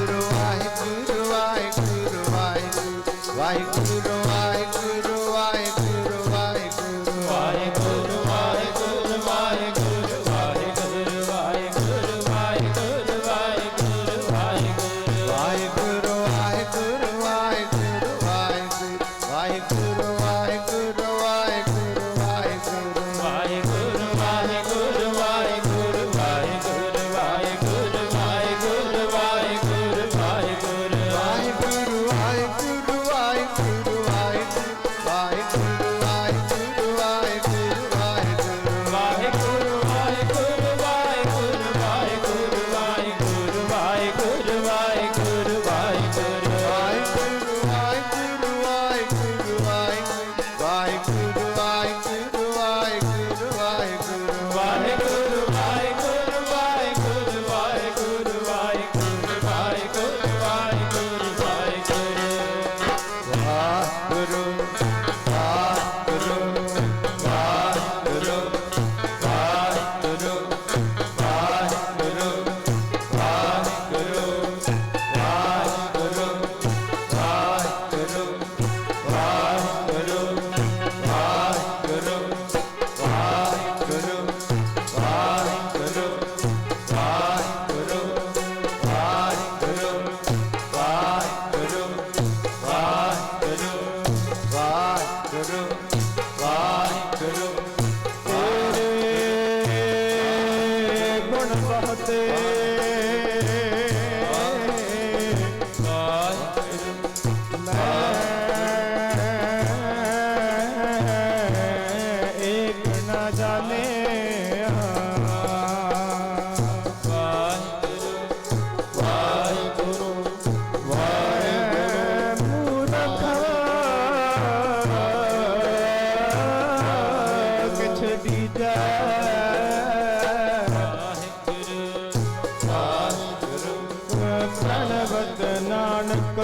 Pedro. Vaayu ਦੀ ਜੈ। ਵਾਹਿਗੁਰੂ ਵਾਹਿਗੁਰੂ। ਸਤਿ ਨਾਨਕ।